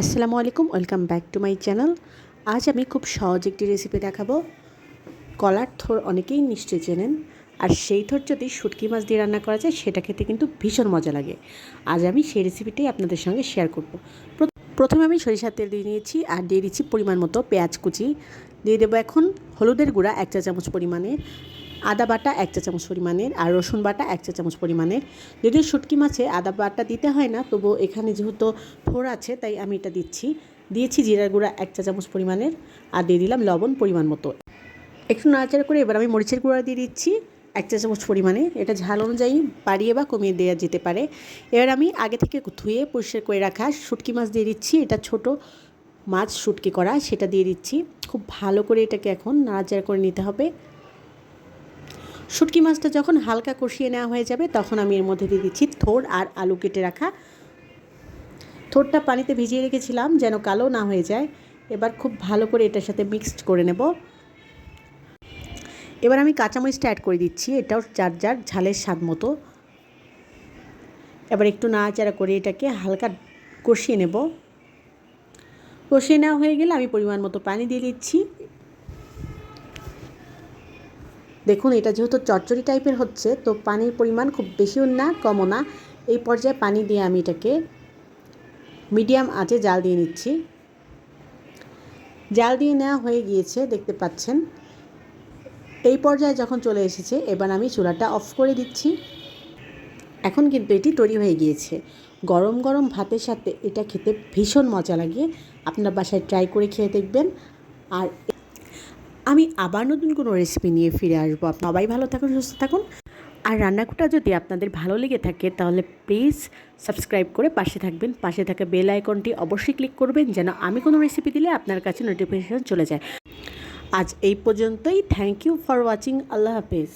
আসসালামু আলাইকুম, welcome back to my channel. আজ আমি খুব সহজ একটি রেসিপি দেখাবো। কলার থোর অনেকেই নিশ্চয়ই চেনেন, আর সেই থোর যদি শুটকি মাছ দিয়ে রান্না করা যায়, সেটা খেতে কিন্তু ভীষণ মজা লাগে। আজ আমি সেই রেসিপিটাই আপনাদের সঙ্গে শেয়ার করব। প্রথমে আমি সরিষার তেল দিয়ে নিয়েছি, আর দিয়ে দিচ্ছি পরিমাণ মতো পেঁয়াজ কুচি। দিয়ে দেবো এখন হলুদের গুঁড়া এক চা চামচ পরিমাণের আদা বাটা এক চা চামচ পরিমাণের আর রসুন বাটা এক চা চামচ পরিমাণের। যদিও শুটকি মাছে আদা বাটা দিতে হয় না তবু এখানে যেহেতু থোর আছে, তাই আমি এটা দিচ্ছি। দিয়েছি জিরার গুঁড়া এক চা চামচ পরিমাণের আর দিয়ে দিলাম লবণ পরিমাণ মতো। একটু নাড়াচাড়া করে এবার আমি মরিচের গুঁড়া দিয়ে দিচ্ছি এক চা চামচ পরিমাণে। এটা ঝাল অনুযায়ী বাড়িয়ে বা কমিয়ে দেওয়া যেতে পারে। এবার আমি আগে থেকে ধুয়ে পরিষ্কার করে রাখা শুটকি মাছ দিয়ে দিচ্ছি। এটা ছোট মাছ শুটকি করা, সেটা দিয়ে দিচ্ছি। খুব ভালো করে এটাকে এখন নাড়াচাড়া করে নিতে হবে। শুটকি মাছটা যখন হালকা কষিয়ে নেওয়া হয়ে যাবে, তখন আমি এর মধ্যে দিয়ে দিচ্ছি থোর আর আলু কেটে রাখা। থোরটা পানিতে ভিজিয়ে রেখেছিলাম যেন কালো না হয়ে যায়। এবার খুব ভালো করে এটার সাথে মিক্সড করে নেব। এবার আমি কাঁচামরিচটা অ্যাড করে দিচ্ছি, এটাও যার যার ঝালের স্বাদ মতো। এবার একটু নাড়াচাড়া করে এটাকে হালকা কষিয়ে নেব। কষিয়ে নেওয়া হয়ে গেলে আমি পরিমাণ মতো পানি দিয়ে দিচ্ছি। দেখুন, এটা যেহেতু চচ্চড়ি টাইপের হচ্ছে, তো পানির পরিমাণ খুব বেশিও না, কমও না। এই পর্যায়ে পানি দিয়ে আমি এটাকে মিডিয়াম আঁচে জাল দিয়ে নিচ্ছি। জাল দিয়ে নেওয়া হয়ে গিয়েছে, দেখতে পাচ্ছেন। এই পর্যায়ে যখন চলে এসেছে, এবার আমি চুলাটা অফ করে দিচ্ছি। এখন কিন্তু এটি তৈরি হয়ে গিয়েছে। গরম গরম ভাতের সাথে এটা খেতে ভীষণ মজা লাগে। আপনার বাসায় ট্রাই করে খেয়ে দেখবেন। আর আমি আবার নতুন কোনো রেসিপি নিয়ে ফিরে আসব। সবাই ভালো থাকুন, সুস্থ থাকুন। আর রান্নাটা যদি আপনাদের ভালো লেগে থাকে, তাহলে প্লিজ সাবস্ক্রাইব করে পাশে থাকবেন। পাশে থাকা বেল আইকনটি অবশ্যই ক্লিক করবেন, যেন আমি কোনো রেসিপি দিলে আপনার কাছে নোটিফিকেশান চলে যায়। আজ এই পর্যন্তই। থ্যাংক ইউ ফর ওয়াচিং আল্লাহ হাফেজ।